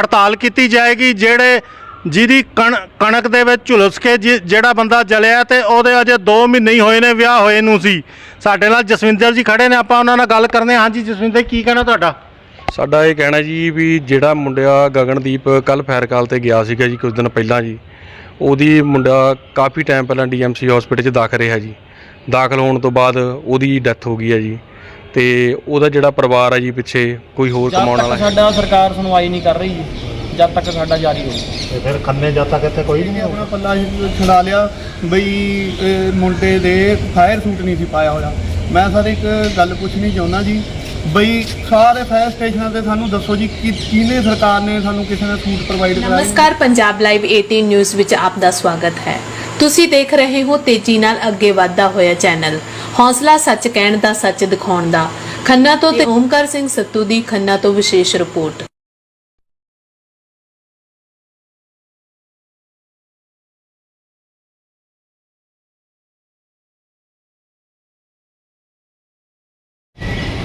ਹੜਤਾਲ ਕੀਤੀ ਜਾਏਗੀ, ਜਿਹੜੇ ਜਿਹਦੀ ਕਣ- ਕਣਕ ਦੇ ਵਿੱਚ ਝੁਲਸ ਕੇ ਜਿ- ਜਿਹੜਾ ਬੰਦਾ ਜਲਿਆ ਤੇ ਉਹਦੇ ਅਜੇ 2 ਮਹੀਨੇ ਹੀ ਹੋਏ ਨੇ, ਵਿਆਹ ਹੋਏ ਨੂੰ ਸੀ। ਸਾਡੇ ਨਾਲ ਜਸਵਿੰਦਰ ਜੀ ਖੜੇ ਨੇ, ਆਪਾਂ ਉਹਨਾਂ ਨਾਲ ਗੱਲ ਕਰਨੇ ਹਾਂ। ਹਾਂਜੀ ਜਸਵਿੰਦਰ, ਕੀ ਕਹਿਣਾ ਤੁਹਾਡਾ? ਸਾਡਾ ਇਹ ਕਹਿਣਾ ਜੀ ਵੀ ਜਿਹੜਾ ਮੁੰਡਾ ਗਗਨਦੀਪ ਕੱਲ ਫਾਇਰ ਕਾਲ ਤੇ ਗਿਆ ਸੀਗਾ ਜੀ ਕੁਝ ਦਿਨ ਪਹਿਲਾਂ ਜੀ, ਉਹਦੀ ਮੁੰਡਾ ਕਾਫੀ ਟਾਈਮ ਪਹਿਲਾਂ ਡੀਐਮਸੀ ਹਸਪੀਟਲ 'ਚ ਦਾਖਲ ਰਿਹਾ ਜੀ। ਦਾਖਲ ਹੋਣ ਤੋਂ ਬਾਅਦ ਉਹਦੀ ਡੈਥ ਹੋ ਗਈ ਹੈ ਜੀ। ਤੇ ਉਹਦਾ ਜਿਹੜਾ ਪਰਿਵਾਰ ਹੈ ਜੀ ਪਿੱਛੇ ਕੋਈ ਹੋਰ ਕਮਾਉਣ ਵਾਲਾ ਹੈ ਸਾਡਾ ਸਰਕਾਰ ਸੁਣਵਾਈ ਨਹੀਂ ਕਰ ਰਹੀ ਜੀ ਜਦ ਤੱਕ ਸਾਡਾ ਜਾਰੀ ਰਹੂ ਤੇ ਫਿਰ ਖੰਨੇ ਜਦ ਤੱਕ ਇੱਥੇ ਕੋਈ ਨੇ ਆਪਣਾ ਪੱਲਾ ਛੁਡਾ ਲਿਆ ਬਈ ਮੁੰਡੇ ਦੇ ਫਾਇਰ ਸੂਟ ਨਹੀਂ ਸੀ ਪਾਇਆ ਹੋਇਆ। ਮੈਂ ਸਰ ਇੱਕ ਗੱਲ ਪੁੱਛਣੀ ਚਾਹੁੰਦਾ ਜੀ ਬਈ ਸਾਰੇ ਫਾਇਰ ਸਟੇਸ਼ਨਾਂ ਤੇ ਸਾਨੂੰ ਦੱਸੋ ਜੀ ਕਿ ਕਿਹਨੇ ਸਰਕਾਰ ਨੇ ਸਾਨੂੰ ਕਿਸੇ ਨੇ ਸੂਟ ਪ੍ਰੋਵਾਈਡ ਕਰਾਇਆ? ਨਮਸਕਾਰ ਪੰਜਾਬ ਲਾਈਵ 18 ਨਿਊਜ਼ ਵਿੱਚ ਆਪ ਦਾ ਸਵਾਗਤ ਹੈ। ਤੁਸੀਂ ਦੇਖ ਰਹੇ ਹੋ ਤੇਜ਼ੀ ਨਾਲ ਅੱਗੇ ਵਧਦਾ ਹੋਇਆ ਚੈਨਲ। ਹੌਸਲਾ ਸੱਚ ਕਹਿਣ ਦਾ ਸੱਚ ਦਿਖਾਉਣ ਦਾ। ਖੰਨਾ ਤੋਂ ਤੇ ਓਮਕਾਰ ਸਿੰਘ ਸੱਤੂ ਦੀ ਖੰਨਾ ਤੋਂ ਵਿਸ਼ੇਸ਼ ਰਿਪੋਰਟ।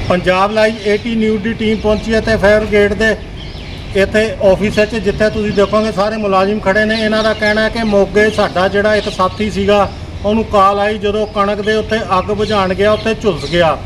ਪੰਜਾਬ ਲਾਈਵ 80 ਨਿਊਜ਼ ਦੀ ਟੀਮ ਪਹੁੰਚੀ ਹੈ ਤੇ ਫਾਇਰ ਬ੍ਰਿਗੇਡ ਦੇ ਇੱਥੇ ਆਫਿਸ ਵਿੱਚ ਜਿੱਥੇ ਤੁਸੀਂ ਦੇਖੋਗੇ ਸਾਰੇ ਮੁਲਾਜ਼ਮ ਖੜੇ ਨੇ। ਇਹਨਾਂ ਦਾ ਕਹਿਣਾ ਹੈ ਕਿ ਮੋਗੇ ਸਾਡਾ ਜਿਹੜਾ ਇੱਕ ਸਾਥੀ ਸੀਗਾ ਉਹਨੂੰ ਕਾਲ ਆਈ ਜਦੋਂ ਕਣਕ ਦੇ ਉੱਤੇ ਅੱਗ ਬੁਝਾਉਣ ਗਿਆ ਉੱਥੇ ਝੁਲਸ ਗਿਆ।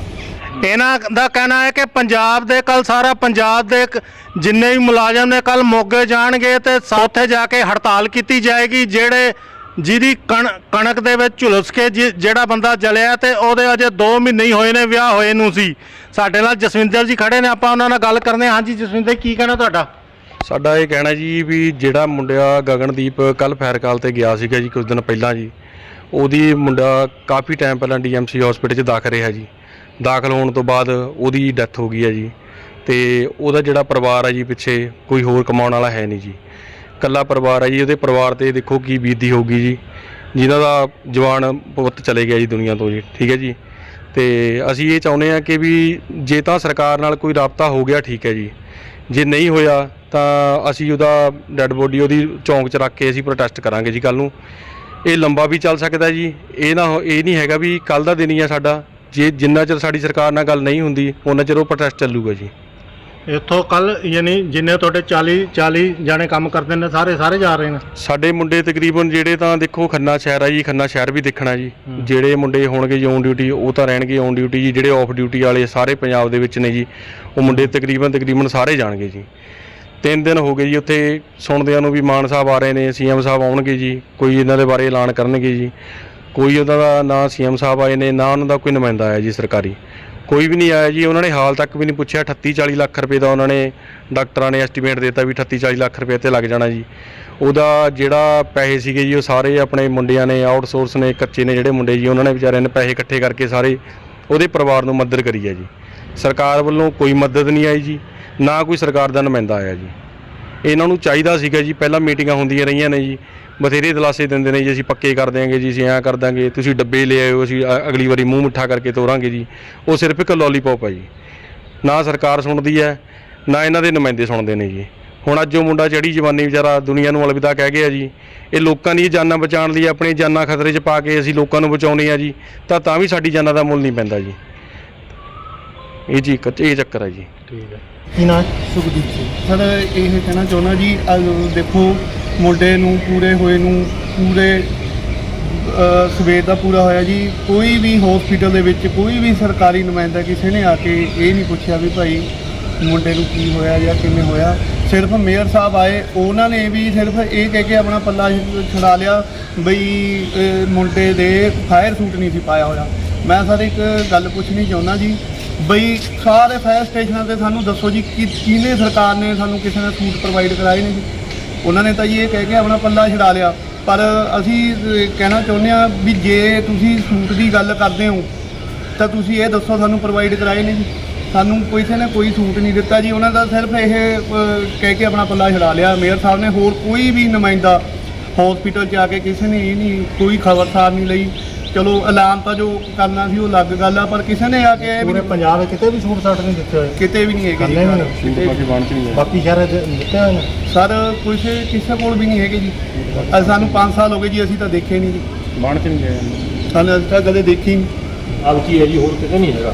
ਇਹਨਾਂ ਦਾ ਕਹਿਣਾ ਹੈ ਕਿ ਪੰਜਾਬ ਦੇ ਕੱਲ ਸਾਰਾ ਪੰਜਾਬ ਦੇ ਕ- ਜਿੰਨੇ ਵੀ ਮੁਲਾਜ਼ਮ ਨੇ ਕੱਲ ਮੋਗੇ ਜਾਣਗੇ ਤੇ ਸਾ- ਉੱਥੇ ਜਾ ਕੇ ਹੜਤਾਲ ਕੀਤੀ ਜਾਏਗੀ ਜਿਹੜੇ ਜਿਹਦੀ ਕਣ- ਕਣਕ ਦੇ ਵਿੱਚ ਝੁਲਸ ਕੇ ਜਿ- ਜਿਹੜਾ ਬੰਦਾ ਜਲਿਆ ਤੇ ਉਹਦੇ ਅਜੇ 2 ਮਹੀਨੇ ਹੀ ਹੋਏ ਨੇ ਵਿਆਹ ਹੋਏ ਨੂੰ ਸੀ। ਸਾਡੇ ਨਾਲ ਜਸਵਿੰਦਰ ਜੀ ਖੜੇ ਨੇ ਆਪਾਂ ਉਹਨਾਂ ਨਾਲ ਗੱਲ ਕਰਨੇ ਹਾਂ। ਹਾਂਜੀ ਜਸਵਿੰਦਰ ਕੀ ਕਹਿਣਾ ਤੁਹਾਡਾ? ਸਾਡਾ ਇਹ ਕਹਿਣਾ ਜੀ ਵੀ ਜਿਹੜਾ ਮੁੰਡਾ ਗਗਨਦੀਪ ਕੱਲ ਫਾਇਰ ਕਾਲ ਤੇ ਗਿਆ ਸੀਗਾ ਜੀ ਕੁਝ ਦਿਨ ਪਹਿਲਾਂ ਜੀ ਉਹਦੀ ਮੁੰਡਾ ਕਾਫੀ ਟਾਈਮ ਪਹਿਲਾਂ ਡੀਐਮਸੀ ਹਸਪੀਟਲ 'ਚ ਦਾਖਲ ਰਿਹਾ ਜੀ। ਦਾਖਲ ਹੋਣ ਤੋਂ ਬਾਅਦ ਉਹਦੀ ਡੈਥ ਹੋ ਗਈ ਹੈ ਜੀ। ਤੇ ਉਹਦਾ ਜਿਹੜਾ ਪਰਿਵਾਰ ਹੈ ਜੀ ਪਿੱਛੇ ਕੋਈ ਹੋਰ ਕਮਾਉਣ ਵਾਲਾ ਹੈ ਨਹੀਂ ਜੀ। ਇਕੱਲਾ ਪਰਿਵਾਰ ਹੈ ਜੀ, ਉਹਦੇ ਪਰਿਵਾਰ ਤੇ ਦੇਖੋ ਕੀ ਬੀਤੀ ਹੋਊਗੀ ਜੀ। ਜਿਨ੍ਹਾਂ ਦਾ ਜਵਾਨ ਪੁੱਤ ਚਲੇ ਗਿਆ ਜੀ ਦੁਨੀਆ ਤੋਂ ਜੀ, ਠੀਕ ਹੈ ਜੀ। ਤੇ ਅਸੀਂ ਇਹ ਚਾਹੁੰਦੇ ਹਾਂ ਕਿ ਵੀ ਜੇ ਤਾਂ ਸਰਕਾਰ ਨਾਲ ਕੋਈ ਰਾਬਤਾ ਹੋ ਗਿਆ, ਠੀਕ ਹੈ ਜੀ। ਜੇ ਨਹੀਂ ਹੋਇਆ ਤਾਂ ਅਸੀਂ ਉਹਦਾ ਡੈੱਡ ਬੋਡੀ ਉਹਦੀ ਚੌਂਕ 'ਚ ਰੱਖ ਕੇ ਅਸੀਂ ਪ੍ਰੋਟੈਸਟ ਕਰਾਂਗੇ ਜੀ ਕੱਲ ਨੂੰ। ਇਹ ਲੰਬਾ ਵੀ ਚੱਲ ਸਕਦਾ ਜੀ। ਇਹ ਨਾ ਇਹ ਨਹੀਂ ਹੈਗਾ ਵੀ ਕੱਲ ਦਾ ਦਿਨ ਹੀ ਆ ਸਾਡਾ। ਜੇ ਜਿੰਨਾ ਚਿਰ ਸਾਡੀ ਸਰਕਾਰ ਨਾਲ ਗੱਲ ਨਹੀਂ ਹੁੰਦੀ ਉਹਨਾਂ ਚਿਰ ਉਹ ਪ੍ਰੋਟੈਸਟ ਚੱਲੂਗਾ ਜੀ। ਇੱਥੋਂ ਕੱਲ ਯਾਨੀ ਜਿੰਨੇ ਤੁਹਾਡੇ 40 40 ਜਾਣੇ ਕੰਮ ਕਰਦੇ ਨੇ ਸਾਰੇ ਸਾਰੇ ਜਾ ਰਹੇ ਨੇ? ਸਾਡੇ ਮੁੰਡੇ ਤਕਰੀਬਨ ਜਿਹੜੇ ਤਾਂ ਦੇਖੋ ਖੰਨਾ ਸ਼ਹਿਰ ਆ ਜੀ ਖੰਨਾ ਸ਼ਹਿਰ ਵੀ ਦੇਖਣਾ ਜੀ। ਜਿਹੜੇ ਮੁੰਡੇ ਹੋਣਗੇ ਜੀ ਔਨ ਡਿਊਟੀ ਉਹ ਤਾਂ ਰਹਿਣਗੇ ਔਨ ਡਿਊਟੀ ਜੀ। ਜਿਹੜੇ ਆਫ ਡਿਊਟੀ ਵਾਲੇ ਸਾਰੇ ਪੰਜਾਬ ਦੇ ਵਿੱਚ ਨੇ ਜੀ ਉਹ ਮੁੰਡੇ ਤਕਰੀਬਨ ਤਕਰੀਬਨ ਸਾਰੇ ਜਾਣਗੇ ਜੀ। ਤਿੰਨ ਦਿਨ ਹੋ ਗਏ ਜੀ ਉੱਥੇ ਸੁਣਦਿਆਂ ਨੂੰ ਵੀ ਮਾਨ ਸਾਹਿਬ ਆ ਰਹੇ ਨੇ, ਸੀਐਮ ਸਾਹਿਬ ਆਉਣਗੇ ਜੀ, ਕੋਈ ਇਹਨਾਂ ਦੇ ਬਾਰੇ ਐਲਾਨ ਕਰਨਗੇ ਜੀ। ਕੋਈ ਉਹਨਾਂ ਦਾ ਨਾ ਸੀਐਮ ਸਾਹਿਬ ਆਏ ਨੇ, ਨਾ ਉਹਨਾਂ ਦਾ ਕੋਈ ਨੁਮਾਇੰਦਾ ਆਇਆ ਜੀ ਸਰਕਾਰੀ। ਕੋਈ ਵੀ ਨਹੀਂ ਆਇਆ ਜੀ, ਉਹਨਾਂ ਨੇ ਹਾਲ ਤੱਕ ਵੀ ਨਹੀਂ ਪੁੱਛਿਆ 38 40 ਲੱਖ ਰੁਪਏ ਦਾ ਉਹਨਾਂ ਨੇ ਡਾਕਟਰਾਂ ਨੇ ਐਸਟੀਮੇਟ ਦਿੱਤਾ ਵੀ 38 40 ਲੱਖ ਰੁਪਏ ਤੇ ਲੱਗ ਜਾਣਾ ਜੀ। ਉਹਦਾ ਜਿਹੜਾ ਪੈਸੇ ਸੀਗੇ ਜੀ, ਉਹ ਸਾਰੇ ਆਪਣੇ ਮੁੰਡਿਆਂ ਨੇ ਆਊਟਸੋਰਸ ਨੇ, ਕੱਚੇ ਨੇ ਜਿਹੜੇ ਮੁੰਡੇ ਜੀ, ਉਹਨਾਂ ਨੇ ਵਿਚਾਰਿਆਂ ਨੇ ਪੈਸੇ ਇਕੱਠੇ ਕਰਕੇ ਸਾਰੇ ਉਹਦੇ ਪਰਿਵਾਰ ਨੂੰ ਮਦਦ ਕਰੀ ਹੈ ਜੀ। ਸਰਕਾਰ ਵੱਲੋਂ ਕੋਈ ਮਦਦ ਨਹੀਂ ਆਈ ਜੀ। ਨਾ ਕੋਈ ਸਰਕਾਰ ਦਾ ਨੁਮਾਇੰਦਾ ਆਇਆ ਜੀ। ਇਹਨਾਂ ਨੂੰ ਚਾਹੀਦਾ ਸੀਗਾ ਜੀ, ਪਹਿਲਾਂ ਮੀਟਿੰਗਾਂ ਹੁੰਦੀਆਂ ਰਹੀਆਂ ਨੇ ਜੀ। ਬਥੇਰੇ ਦਲਾਸੇ ਦਿੰਦੇ ਨੇ ਜੀ, ਅਸੀਂ ਪੱਕੇ ਕਰ ਦਿਆਂਗੇ ਜੀ, ਅਸੀਂ ਐਂ ਕਰ ਦਾਂਗੇ ਤੁਸੀਂ ਡੱਬੇ ਲੈ ਆਇਓ, ਅਸੀਂ ਅਗਲੀ ਵਾਰੀ ਮੂੰਹ ਮਿੱਠਾ ਕਰਕੇ ਤੋਰਾਂਗੇ ਜੀ। ਉਹ ਸਿਰਫ ਇੱਕ ਲੋਲੀਪੌਪ ਹੈ ਜੀ। ਨਾ ਸਰਕਾਰ ਸੁਣਦੀ ਹੈ, ਨਾ ਇਹਨਾਂ ਦੇ ਨੁਮਾਇੰਦੇ ਸੁਣਦੇ ਨੇ ਜੀ। ਹੁਣ ਅੱਜ ਉਹ ਮੁੰਡਾ ਚੜੀ ਜਵਾਨੀ ਵਿਚਾਰਾ ਦੁਨੀਆ ਨੂੰ ਅਲਵਿਦਾ ਕਹਿ ਗਿਆ ਜੀ। ਇਹ ਲੋਕਾਂ ਦੀ ਜਾਨਾਂ ਬਚਾਉਣ ਲਈ ਆਪਣੀ ਜਾਨਾਂ ਖਤਰੇ 'ਚ ਪਾ ਕੇ ਅਸੀਂ ਲੋਕਾਂ ਨੂੰ ਬਚਾਉਣੇ ਆ ਜੀ, ਤਾਂ ਤਾਂ ਵੀ ਸਾਡੀ ਜਾਨਾਂ ਦਾ ਮੁੱਲ ਨਹੀਂ ਪੈਂਦਾ ਜੀ। ਇਹ ਜੀ ਇਹ ਚੱਕਰ ਹੈ ਜੀ। ਠੀਕ ਹੈ। ਕੀ ਨਾ ਸੁਖਦੀਪ ਸਿੰਘ। ਸਰ ਇਹ ਕਹਿਣਾ ਚਾਹੁੰਦਾ ਜੀ ਆਹ ਦੇਖੋ ਮੁੰਡੇ ਨੂੰ ਪੂਰੇ ਹੋਏ ਨੂੰ ਪੂਰੇ ਅਹ, ਸਵੇਰ ਦਾ ਪੂਰਾ ਹੋਇਆ ਜੀ। ਕੋਈ ਵੀ ਹਸਪੀਟਲ ਦੇ ਵਿੱਚ ਕੋਈ ਵੀ ਸਰਕਾਰੀ ਨੁਮਾਇੰਦਾ ਕਿਸੇ ਨੇ ਆ ਕੇ ਇਹ ਨਹੀਂ ਪੁੱਛਿਆ ਵੀ ਭਾਈ ਮੁੰਡੇ ਨੂੰ ਕੀ ਹੋਇਆ ਜਾਂ ਕਿਵੇਂ ਹੋਇਆ। ਸਿਰਫ ਮੇਅਰ ਸਾਹਿਬ ਆਏ ਉਹਨਾਂ ਨੇ ਵੀ ਸਿਰਫ ਇਹ ਕਹਿ ਕੇ ਆਪਣਾ ਪੱਲਾ ਛੁਡਾ ਲਿਆ ਬਈ ਅਹ, ਮੁੰਡੇ ਦੇ ਫਾਇਰ ਸੂਟ ਨਹੀਂ ਸੀ ਪਾਇਆ ਹੋਇਆ। ਮੈਂ ਸਰ ਇੱਕ ਗੱਲ ਪੁੱਛਣੀ ਚਾਹੁੰਦਾ ਜੀ ਬਈ ਸਾਰੇ ਫਾਇਰ ਸਟੇਸ਼ਨਾਂ ਤੇ ਸਾਨੂੰ ਦੱਸੋ ਜੀ, ਕਿ ਕਿਹਨੇ ਸਰਕਾਰ ਨੇ ਸਾਨੂੰ ਕਿਸੇ ਨੇ ਸੂਟ ਪ੍ਰੋਵਾਈਡ ਕਰਾਏ ਨੇ ਜੀ? ਉਹਨਾਂ ਨੇ ਤਾਂ ਜੀ ਇਹ ਕਹਿ ਕੇ ਆਪਣਾ ਪੱਲਾ ਛਡਾ ਲਿਆ। ਪਰ ਅਸੀਂ ਕਹਿਣਾ ਚਾਹੁੰਦੇ ਆ ਵੀ ਜੇ ਤੁਸੀਂ ਸੂਟ ਦੀ ਗੱਲ ਕਰਦੇ ਹੋ, ਤਾਂ ਤੁਸੀਂ ਇਹ ਦੱਸੋ ਸਾਨੂੰ ਪ੍ਰੋਵਾਈਡ ਕਰਾਏ ਨੇ ਜੀ। ਸਾਨੂੰ ਕਿਸੇ ਨੇ ਕੋਈ ਸੂਟ ਨਹੀਂ ਦਿੱਤਾ ਜੀ। ਉਹਨਾਂ ਦਾ ਸਿਰਫ ਇਹ ਕਹਿ ਕੇ ਆਪਣਾ ਪੱਲਾ ਛਡਾ ਲਿਆ। ਮੇਅਰ ਸਾਹਿਬ ਨੇ ਹੋਰ ਕੋਈ ਵੀ ਨੁਮਾਇੰਦਾ ਹਸਪੀਟਲ 'ਚ ਆ ਕੇ ਕਿਸੇ ਨੇ ਇਹ ਨਹੀਂ, ਕੋਈ ਖਬਰਸਾਰ ਨਹੀਂ ਲਈ। ਚਲੋ ਐਲਾਨ ਤਾਂ ਜੋ ਕਰਨਾ ਸੀ ਉਹ ਅਲੱਗ ਗੱਲ ਆ ਪਰ ਕਿਸੇ ਨੇ ਆ ਕੇ ਇਹ ਵੀ ਪੂਰੇ ਪੰਜਾਬ ਵਿੱਚ ਕਿਤੇ ਵੀ ਸੂਟ ਸਾਟ ਨਹੀਂ ਦਿੱਤੇ ਹੋਏ। ਕਿਤੇ ਵੀ ਨਹੀਂ ਹੈਗੇ ਕਰਨੇ ਵੀ ਨਹੀਂ। ਕਿਤੇ ਵੀ। ਬਾਕੀ ਸ਼ਹਿਰ ਦੇ ਦਿੱਤੇ ਹੋਏ ਨੇ। ਸਰ ਕਿਸੇ ਕੋਲ ਵੀ ਨਹੀਂ ਹੈਗੇ ਜੀ। ਅੱਜ ਸਾਨੂੰ 5 ਸਾਲ ਹੋ ਗਏ ਜੀ ਅਸੀਂ ਤਾਂ ਦੇਖੇ ਨਹੀਂ ਜੀ। ਬਣ ਚ ਨਹੀਂ ਗਏ ਸਾਨੂੰ ਅੱਜ ਤੱਕ ਕਦੇ ਦੇਖੀ ਨਹੀਂ। ਆਪ ਕੀ ਹੈ ਜੀ ਹੋਰ ਕਿਤੇ ਨਹੀਂ ਹੈਗਾ।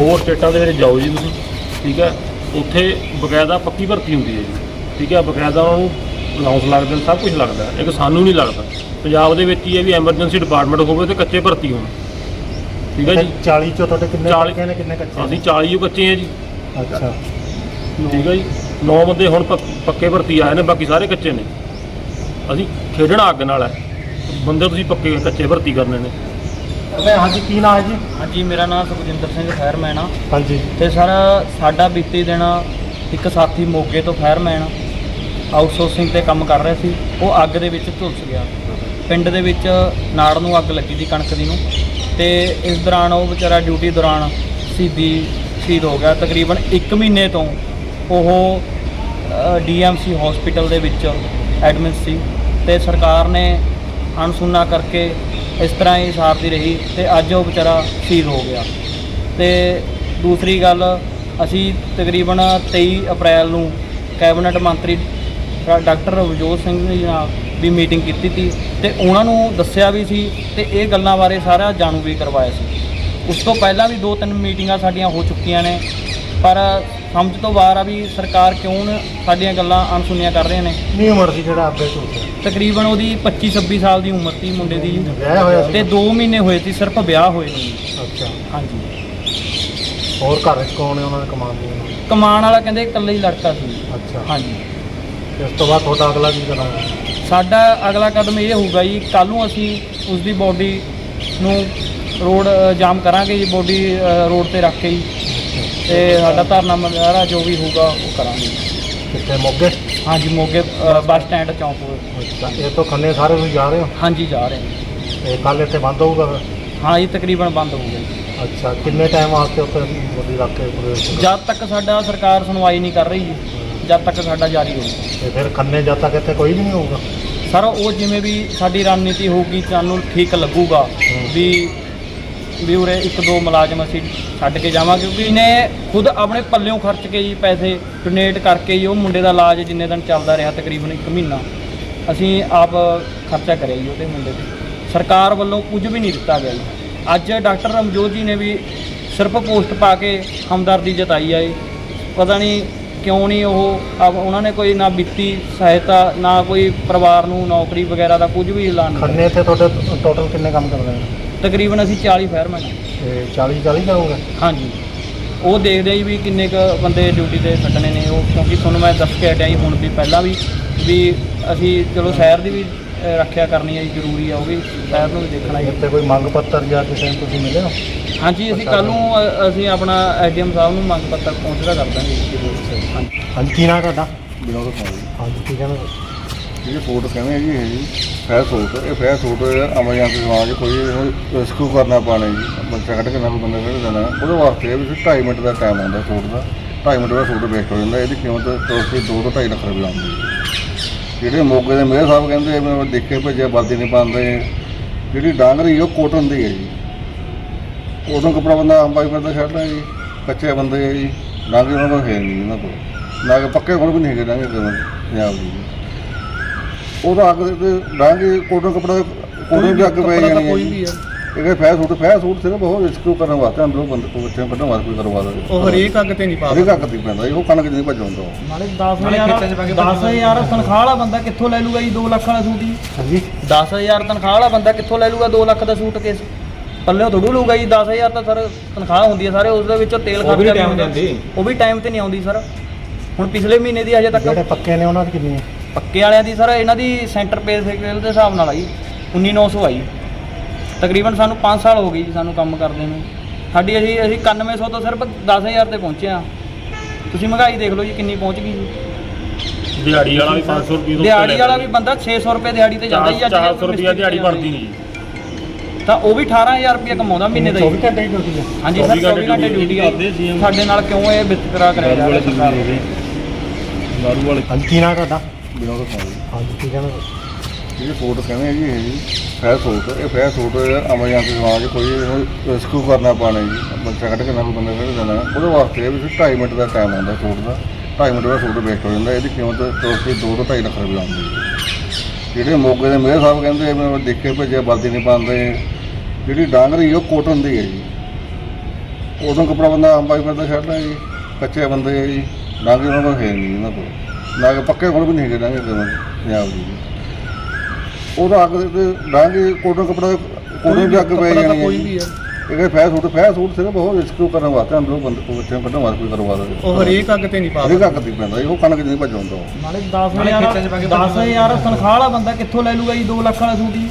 ਹੋਰ ਸਟੇਟਾਂ ਦੇ ਵਿੱਚ ਜਾਓ ਜੀ ਤੁਸੀਂ ਠੀਕ ਹੈ? ਉੱਥੇ ਬਕਾਇਦਾ ਪੱਕੀ ਭਰਤੀ ਹੁੰਦੀ ਹੈ ਜੀ। ਠੀਕ ਹੈ? ਬਕਾਇਦਾ ਉਹਨਾਂ ਨੂੰ ਅਨਾਉਂਸ ਲੱਗਦੇ ਨੇ ਸਭ ਕੁਝ ਲੱਗਦਾ ਹੈ। ਇੱਕ ਸਾਨੂੰ ਨਹੀਂ ਲੱਗਦਾ। ਪੰਜਾਬ ਦੇ ਵਿੱਚ ਹੀ ਹੈ ਵੀ ਐਮਰਜੈਂਸੀ ਡਿਪਾਰਟਮੈਂਟ ਹੋਵੇ ਤੇ ਕੱਚੇ ਭਰਤੀ ਹੋਣ। ਠੀਕ ਹੈ ਜੀ? 40 ਚੋਂ ਤੁਹਾਡੇ ਕਿੰਨੇ 40 ਪੱਕੇ ਨੇ ਕਿੰਨੇ ਕੱਚੇ ਅਸੀਂ 40 ਹੀ ਬੱਚੇ ਆ ਜੀ। ਅੱਛਾ। ਠੀਕ ਹੈ ਜੀ? 9 ਬੰਦੇ ਹੁਣ ਪੱਕ- ਪੱਕੇ ਭਰਤੀ ਆਏ ਨੇ ਬਾਕੀ ਸਾਰੇ ਕੱਚੇ ਨੇ। ਅਸੀਂ ਖੇਡਣਾ ਅੱਗ ਨਾਲ ਹੈ। ਬੰਦੇ ਤੁਸੀਂ ਪੱਕੇ ਕੱਚੇ ਭਰਤੀ ਕਰਨੇ ਨੇ। ਮੈਂ ਹਾਂਜੀ ਕੀ ਨਾਮ ਹੈ ਜੀ? ਹਾਂਜੀ ਮੇਰਾ ਨਾਮ ਸੁਖਜਿੰਦਰ ਸਿੰਘ ਫਾਇਰਮੈਨ ਆ। ਹਾਂਜੀ। ਤੇ ਸਰ ਸਾਡਾ ਬੀਤੇ ਦਿਨ ਇੱਕ ਸਾਥੀ ਮੋਗੇ ਤੋਂ ਫਾਇਰਮੈਨ ਆਊਟਸੋਰਸਿੰਗ ਤੇ ਕੰਮ ਕਰ ਰਿਹਾ ਸੀ। ਉਹ ਅੱਗ ਦੇ ਵਿੱਚ ਝੁਲਸ ਗਿਆ। ਪਿੰਡ ਦੇ ਵਿੱਚ ਨਾੜ ਨੂੰ ਅੱਗ ਲੱਗੀ ਸੀ ਕਣਕ ਦੀ ਨੂੰ ਤੇ ਇਸ ਦੌਰਾਨ ਉਹ ਵਿਚਾਰਾ ਡਿਊਟੀ ਦੌਰਾਨ ਸ਼ਹੀਦੀ ਸ਼ਹੀਦ ਹੋ ਗਿਆ। ਤਕਰੀਬਨ 1 ਮਹੀਨੇ ਤੋਂ ਉਹ ਡੀਐਮਸੀ ਹਸਪੀਟਲ ਦੇ ਵਿੱਚ ਐਡਮਿਟ ਸੀ ਤੇ ਸਰਕਾਰ ਨੇ ਅਣਸੁਣਾ ਕਰਕੇ ਇਸ ਤਰ੍ਹਾਂ ਹੀ ਸਾਰਦੀ ਰਹੀ ਤੇ ਅੱਜ ਉਹ ਵਿਚਾਰਾ ਸ਼ਹੀਦ ਹੋ ਗਿਆ। ਤੇ ਦੂਸਰੀ ਗੱਲ, ਅਸੀਂ ਤਕਰੀਬਨ 23 ਅਪ੍ਰੈਲ ਨੂੰ ਕੈਬਨਿਟ ਮੰਤਰੀ ਡਾ- ਡਾਕਟਰ ਰਵਜੋਤ ਸਿੰਘ ਜੀ ਨਾਲ ਵੀ ਮੀਟਿੰਗ ਕੀਤੀ ਸੀ। ਤੇ ਉਹਨਾਂ ਨੂੰ ਦੱਸਿਆ ਵੀ ਸੀ ਤੇ ਇਹ ਗੱਲਾਂ ਬਾਰੇ ਸਾਰਾ ਜਾਣੂ ਵੀ ਕਰਵਾਇਆ ਸੀ। ਉਸ ਤੋਂ ਪਹਿਲਾਂ ਵੀ ਦੋ ਤਿੰਨ ਮੀਟਿੰਗਾਂ ਸਾਡੀਆਂ ਹੋ ਚੁੱਕੀਆਂ ਨੇ ਪਰ ਸਮਝ ਤੋਂ ਬਾਹਰ ਆ ਵੀ ਸਰਕਾਰ ਕਿਉਂ ਸਾਡੀਆਂ ਗੱਲਾਂ ਅਣਸੁਣੀਆਂ ਕਰ ਰਹੇ ਨੇ। ਕਿੰਨੀ ਉਮਰ ਸੀ ਜਿਹੜਾ ਅੱਗੇ ਝੂਠ ਤਕਰੀਬਨ ਉਹਦੀ 25 26 ਸਾਲ ਦੀ ਉਮਰ ਸੀ ਮੁੰਡੇ ਦੀ। ਵਿਆਹ ਹੋਇਆ ਤੇ ਸੀ 2 ਮਹੀਨੇ ਹੋਏ ਸੀ ਸਿਰਫ ਵਿਆਹ ਹੋਏ ਨੇ। ਅੱਛਾ। ਹਾਂਜੀ। ਹੋਰ ਘਰ ਵਿੱਚ ਕੌਣ ਹੈ ਉਹਨਾਂ ਦੇ ਕਮਾਨ ਦੀ? ਕਮਾਉਣ ਵਾਲਾ ਕਹਿੰਦੇ ਇਕੱਲਾ ਹੀ ਲੜਕਾ ਸੀ। ਅੱਛਾ। ਹਾਂਜੀ। ਇਸ ਤੋਂ ਬਾਅਦ ਤੁਹਾਡਾ ਅਗਲਾ ਕੀ ਕਰਾਂਗੇ? ਸਾਡਾ ਅਗਲਾ ਕਦਮ ਇਹ ਹੋਊਗਾ ਜੀ ਕੱਲ ਨੂੰ ਅਸੀਂ ਉਸ ਦੀ ਬੋਡੀ ਨੂੰ ਰੋਡ ਜਾਮ ਕਰਾਂਗੇ ਜੀ ਬੋਡੀ ਰੋਡ ਤੇ ਰੱਖ ਕੇ ਜੀ। ਤੇ ਸਾਡਾ ਧਰਨਾ ਮੁਜ਼ਾਹਰਾ ਜੋ ਵੀ ਹੋਊਗਾ ਉਹ ਕਰਾਂਗੇ ਕਿੱਥੇ ਮੋਗੇ? ਹਾਂਜੀ ਮੋਗੇ ਬੱਸ ਸਟੈਂਡ ਚੌਂਕ ਅੱਛਾ ਇਹ ਤੋਂ ਖੰਨੇ ਸਾਰੇ ਤੁਸੀਂ ਜਾ ਰਹੇ ਹੋ? ਹਾਂਜੀ ਜਾ ਰਹੇ ਹਾਂ। ਤੇ ਕੱਲ ਇੱਥੇ ਬੰਦ ਹੋਊਗਾ ਫਿਰ? ਹਾਂ ਜੀ ਤਕਰੀਬਨ ਬੰਦ ਹੋਊਗਾ ਜੀ। ਅੱਛਾ ਕਿੰਨੇ ਟਾਈਮ ਵਾਸਤੇ ਉੱਥੇ ਬੋਲੀ ਰੱਖ ਕੇ? ਜਦ ਤੱਕ ਸਾਡਾ ਸਰਕਾਰ ਸੁਣਵਾਈ ਨਹੀਂ ਕਰ ਰਹੀ ਜੀ। ਜਦ ਤੱਕ ਸਾਡਾ ਜਾਰੀ ਹੋਊਗਾ ਤੇ ਫਿਰ ਖੰਨੇ ਜਦ ਤੱਕ ਇੱਥੇ ਕੋਈ ਵੀ ਨਹੀਂ ਹੋਊਗਾ? ਸਰ ਉਹ ਜਿਵੇਂ ਵੀ ਸਾਡੀ ਰਣਨੀਤੀ ਹੋਊਗੀ ਸਾਨੂੰ ਠੀਕ ਲੱਗੂਗਾ ਵੀ ਵੀ ਉਰੇ ਇੱਕ ਦੋ ਮੁਲਾਜ਼ਮ ਅਸੀਂ ਛੱਡ ਕੇ ਜਾਵਾਂਗੇ। ਕਿਉਂਕਿ ਇਹਨੇ ਖੁਦ ਆਪਣੇ ਪੱਲਿਓਂ ਖਰਚ ਕੇ ਜੀ ਪੈਸੇ ਡੋਨੇਟ ਕਰਕੇ ਜੀ ਉਹ ਮੁੰਡੇ ਦਾ ਇਲਾਜ ਜਿੰਨੇ ਦਿਨ ਚੱਲਦਾ ਰਿਹਾ ਤਕਰੀਬਨ 1 ਮਹੀਨਾ। ਅਸੀਂ ਆਪ ਖਰਚਾ ਕਰਿਆ ਜੀ ਉਹਦੇ ਮੁੰਡੇ ਤੇ। ਸਰਕਾਰ ਵੱਲੋਂ ਕੁਝ ਵੀ ਨਹੀਂ ਦਿੱਤਾ ਗਿਆ ਜੀ। ਅੱਜ ਡਾਕਟਰ ਰਮਜੋਤ ਜੀ ਨੇ ਵੀ ਸਿਰਫ ਪੋਸਟ ਪਾ ਕੇ ਹਮਦਰਦੀ ਜਤਾਈ ਆ ਜੀ। ਪਤਾ ਨਹੀਂ ਕਿਉਂ ਨਹੀਂ ਉਹ ਉਹਨਾਂ ਨੇ ਕੋਈ ਨਾ ਵਿੱਤੀ ਸਹਾਇਤਾ ਨਾ ਕੋਈ ਪਰਿਵਾਰ ਨੂੰ ਨੌਕਰੀ ਵਗੈਰਾ ਦਾ ਕੁਝ ਵੀ ਐਲਾਨ ਨਹੀਂ ਖੰਨੇ ਇੱਥੇ ਤੁਹਾਡੇ ਟੋਟਲ ਕਿੰਨੇ ਕੰਮ ਕਰਦੇ ਨੇ? ਤਕਰੀਬਨ ਅਸੀਂ 40 ਫਾਇਰਮੈਨ। ਤੇ 40 40 ਜਾਊਗਾ ਹਾਂਜੀ। ਉਹ ਦੇਖਦੇ ਆ ਜੀ ਵੀ ਕਿੰਨੇ ਕ ਬੰਦੇ ਡਿਊਟੀ ਤੇ ਛੱਡਣੇ ਨੇ ਉਹ ਕਿਉਂਕਿ ਤੁਹਾਨੂੰ ਮੈਂ ਦੱਸ ਕੇ ਹਟਿਆ ਜੀ ਹੁਣ ਵੀ ਪਹਿਲਾਂ ਵੀ ਵੀ ਅਸੀਂ ਚਲੋ ਸ਼ਹਿਰ ਦੀ ਵੀ ਅ, ਰੱਖਿਆ ਕਰਨੀ ਹੈ ਜੀ ਜ਼ਰੂਰੀ ਆ ਉਹ ਵੀ ਸ਼ਹਿਰ ਨੂੰ ਵੀ ਦੇਖਣਾ ਜੀ ਇੱਥੇ ਕੋਈ ਮੰਗ ਪੱਤਰ ਜਾਂ ਕਿਸੇ ਨੂੰ ਤੁਸੀਂ ਮਿਲੇ ਹੋ? ਹਾਂਜੀ ਅਸੀਂ ਕੱਲ ਨੂੰ ਅ, ਅਸੀਂ ਆਪਣਾ ਐਡੀਐਮ ਸਾਹਿਬ ਨੂੰ ਮੰਗ ਪੱਤਰ ਪਹੁੰਚਦਾ ਕਰ ਦਾਂਗੇ ਜੀ ਜ਼ਰੂਰ ਹਾਂਜੀ। ਹਾਂਜੀ ਕੀ ਨਾਮ ਤੁਹਾਡਾ? ਵਿਨੋਦ ਕੁਮਾਰ ਹਾਂਜੀ ਕੀ ਕਹਿੰਦੇ? ਇਹ ਫੋਟ ਕਹਿੰਦੇ ਆ ਜੀ ਇਹ ਜੀ? ਫੈਰ ਸੂਟ ਇਹ ਫੈਰ ਸੂਟ ਐਮਰਜੈਂਸੀ ਸਮਾਜ ਕੋਈ ਰੈਸਕਿਊ ਕਰਨਾ ਪਾਣੇ ਜੀ। ਬੱਚਾ ਕੱਢ ਕੇ ਨਾ ਕੋਈ ਬੰਦਾ ਕੱਢ ਦੇਣਾ ਉਹਦੇ ਵਾਸਤੇ ਇਹ ਵੀ 2.5 ਮਿੰਟ ਦਾ ਟਾਈਮ ਆਉਂਦਾ ਸੂਟ ਦਾ। 2.5 ਮਿੰਟ ਦਾ ਸੂਟ ਵੇਸਟ ਹੋ ਜਾਂਦਾ। ਇਹਦੀ ਕੀਮਤ ਟੋਟਲੀ 2 ਤੋਂ 2.5 ਲੱਖ ਰੁਪਏ ਆਉਂਦੀ ਹੈ। ਜਿਹੜੇ ਮੋਗੇ ਦੇ ਮੇਅਰ ਸਾਹਿਬ ਕਹਿੰਦੇ ਮੈਂ ਦੇਖੇ ਭੇਜਿਆ ਵਰਦੀ ਨਹੀਂ ਪਾਉਂਦੇ। ਜਿਹੜੀ ਡਾਂਗ ਰਹੀ ਉਹ ਕੋਟਨ ਦੀ ਹੈ ਜੀ। ਕੋਟਨ ਕੱਪੜਾ ਬੰਦਾ ਪਾਈ ਫਿਰਦਾ ਛੱਡਦਾ ਜੀ। ਕੱਚੇ ਬੰਦੇ ਆ ਜੀ। ਡਾਂਗੇ ਉਹਨਾਂ ਕੋਲ ਹੈ ਨਹੀਂ ਉਹਨਾਂ ਕੋਲ। ਨਾ ਕਿ ਪੱਕੇ ਕੋਲ ਵੀ ਨਹੀਂ ਹੈਗੇ ਡਾਂਗੇ ਪੰਜਾਬ ਦੀ। ਉਹਦਾ ਅੱਗ ਤੇ ਡਾਂਗੇ ਕੋਟਨ ਕੱਪੜਾ ਕੋਟਨ ਵੀ ਅੱਗ ਪੈ ਜਾਣੀ ਹੈ ਕੋਈ ਜੀ। ਵੀ ਹੈ। ਇਹ ਕਿ ਫੈਸ ਸੂਟ ਫੈਸ ਸੂਟ ਸਿਰਫ ਉਹ ਰਿਸਕਿਊ ਕਰਨ ਵਾਸਤੇ ਅੰਦਰੋਂ ਬੰਦੇ ਕੋ ਬੱਚਿਆਂ ਨੂੰ ਕੱਢਣ ਵਾਸਤੇ ਕੋਈ ਕਰਵਾ ਦੇ ਉਹ ਹਰੇਕ ਅੱਗ ਤੇ ਨਹੀਂ ਪਾ ਹਰੇਕ ਅੱਗ ਤੇ ਪੈਂਦਾ ਉਹ ਕਣਕ ਨਹੀਂ ਭੱਜ ਹੁੰਦਾ। ਨਾਲੇ 10000 10000 ਤਨਖਾਹ ਵਾਲਾ ਬੰਦਾ ਕਿੱਥੋਂ ਲੈ ਲੂਗਾ ਜੀ 2 ਲੱਖ ਵਾਲਾ ਸੂਟ ਜੀ? ਹਾਂਜੀ। 10000 ਤਨਖਾਹ ਵਾਲਾ ਬੰਦਾ ਕਿੱਥੋਂ ਲੈ ਲੂਗਾ 2 ਲੱਖ ਦਾ ਸੂਟ ਕੇਸ? ਪੱਲੇ ਥੋੜੂ ਲੂਗਾ ਜੀ 10000 ਤਾਂ ਸਰ ਤਨਖਾਹ ਹੁੰਦੀ ਹੈ ਸਾਰੇ ਉਸ ਦੇ ਵਿੱਚੋਂ ਤੇਲ ਖਰਚਾ ਵੀ ਹੁੰਦਾ। ਉਹ ਵੀ ਟਾਈਮ ਤੇ ਨਹੀਂ ਆਉਂਦੀ ਸਰ। ਹੁਣ ਪਿਛਲੇ ਮਹੀਨੇ ਦੀ ਅਜੇ ਤੱਕ। ਜਿਹੜੇ ਪੱਕੇ ਨੇ ਉਹਨਾਂ ਦੀ ਕਿੰਨੀ ਹੈ ਪੱਕੇ ਵਾਲਿਆਂ ਦੀ ਸਰ ਇਹਨਾਂ ਦੀ ਸੈਂਟਰ ਪੇ ਸਕੇਲ ਦੇ ਹਿਸਾਬ ਨਾਲ ਆਈ 19900 ਆਈ ਤਕਰੀਬਨ ਸਾਨੂੰ 5 ਸਾਲ ਹੋ ਗਏ ਜੀ ਸਾਨੂੰ ਕੰਮ ਕਰਦੇ ਨੂੰ। ਸਾਡੀ ਅਸੀਂ ਅਸੀਂ 9100 ਤੋਂ ਸਿਰਫ 10000 ਤੇ ਪਹੁੰਚੇ ਆ ਤੁਸੀਂ ਮਹਿੰਗਾਈ ਦੇਖ ਲਓ ਜੀ ਕਿੰਨੀ ਪਹੁੰਚ ਗਈ ਜੀ। ਦਿਹਾੜੀ ਵਾਲਾ ਵੀ 500 ਰੁਪਏ ਤੋਂ ਦਿਹਾੜੀ ਵਾਲਾ ਵੀ ਬੰਦਾ 600 ਰੁਪਏ ਦਿਹਾੜੀ ਤੇ ਜਾਂਦਾ ਜੀ ਅੱਜ 400 ਰੁਪਏ ਦਿਹਾੜੀ ਬਣਦੀ ਨਹੀਂ ਤਾਂ ਉਹ ਵੀ 18000 ਰੁਪਏ ਕਮਾਉਂਦਾ ਮਹੀਨੇ ਦਾ 24 ਜੀ ਘੰਟੇ ਦੀ ਡਿਊਟੀ ਹੈ ਹਾਂਜੀ ਸਰ 24 ਘੰਟੇ ਡਿਊਟੀ ਹੈ ਸਾਡੇ ਨਾਲ ਕਿਉਂ ਇਹ ਵਿਤਕਰਾ ਕਰਿਆ ਜਾ ਰਿਹਾ ਸਰਕਾਰ ਵੱਲੋਂ? ਦਾਰੂ ਵਾਲੇ। ਹਾਂਜੀ ਕੀ ਨਾਮ ਤੁਹਾਡਾ? ਜੀ। ਹਾਂਜੀ ਕੀ ਕਹਿੰਦੇ ਇਹ ਫੋਟ ਕਹਿੰਦੇ ਆ ਜੀ ਇਹ ਜੀ ਫੈਸ ਸੂਟ, ਇਹ ਫੈਰ ਸੂਟ ਐਮਰਜੈਂਸੀ ਸਮਾਜ ਕੋਈ ਰੈਸਕਿਊ ਕਰਨਾ ਪਾਣੇ ਜੀ। ਬੱਚਾ ਕੱਢ ਕੇ ਨਾ ਕੋਈ ਬੰਦਾ ਕੱਢ ਦੇਣਾ ਉਹਦੇ ਵਾਸਤੇ ਇਹ ਵੀ 2.5 ਮਿੰਟ ਦਾ ਟਾਈਮ ਆਉਂਦਾ ਸੂਟ ਦਾ। 2.5 ਮਿੰਟ ਦਾ ਸੂਟ ਵੇਸਟ ਹੋ ਜਾਂਦਾ, ਇਹਦੀ ਕੀਮਤ ਟੋਟਲੀ 2 ਤੋਂ 2.5 ਲੱਖ ਰੁਪਏ ਆਉਂਦੀ ਜਿਹੜੇ ਮੋਗੇ ਦੇ ਮੇਅਰ ਸਾਹਿਬ ਕਹਿੰਦੇ ਮੈਂ ਦੇਖੇ ਭੇਜਿਆ ਵਰਦੀ ਨਹੀਂ ਪਾਉਂਦੇ। ਜਿਹੜੀ ਡਾਂਗਰੀ ਉਹ ਕੋਟਨ ਦੀ ਹੈ ਜੀ। ਉਦੋਂ ਕੱਪੜਾ ਬੰਦਾ ਆਮ ਪਾਈ ਫਿਰਦਾ ਛੱਡਦਾ ਜੀ। ਕੱਚੇ ਬੰਦੇ ਆ ਜੀ। ਡਾਂਗੇ ਉਹਨਾਂ ਕੋਲ ਹੈ ਨਹੀਂ ਉਹਨਾਂ ਕੋਲ। ਨਾ ਪੱਕੇ ਕੋਲ ਵੀ ਨਹੀਂ ਹੈਗੇ ਡਾਂਗੇ ਪੰਜਾਬ ਦੀ। ਉਹਦਾ ਅੱਗ ਦੇ ਤੇ ਡਾਂਗੇ ਕੋਟਨ ਕਪੜਾ ਕੋਟਨ ਦੀ ਅੱਗ ਪੈ ਕੱਪੜਾ ਤਾਂ ਜਾਣੀ ਹੈ ਕੋਈ ਜੀ। ਵੀ ਇਹ ਕਿ ਫੈਸ ਸੂਟ ਫੈਸ ਸੂਟ ਸਿਰਫ ਬਹੁਤ ਰਿਸਕ ਕਰਨ ਵਾਸਤੇ ਅੰਦਰੋਂ ਬੰਦੇ ਕੋ ਬੱਚਿਆਂ ਕੱਢਣ ਵਾਸਤੇ ਕੋਈ ਕਰਵਾ ਦੇ ਉਹ ਹਰੇਕ ਅੱਗ ਤੇ ਨਹੀਂ ਪਾ ਹਰੇਕ ਅੱਗ ਤੇ ਪੈਂਦਾ ਉਹ ਕਣਕ ਨਹੀਂ ਭੱਜ ਹੁੰਦਾ ਉਹ ਨਾਲੇ 10000 10000 ਤਨਖਾਹ ਵਾਲਾ ਬੰਦਾ ਕਿੱਥੋਂ ਲੈ ਲੂਗਾ ਜੀ? 2 ਲੱਖ ਵਾਲਾ ਸੂਟ ਜੀ।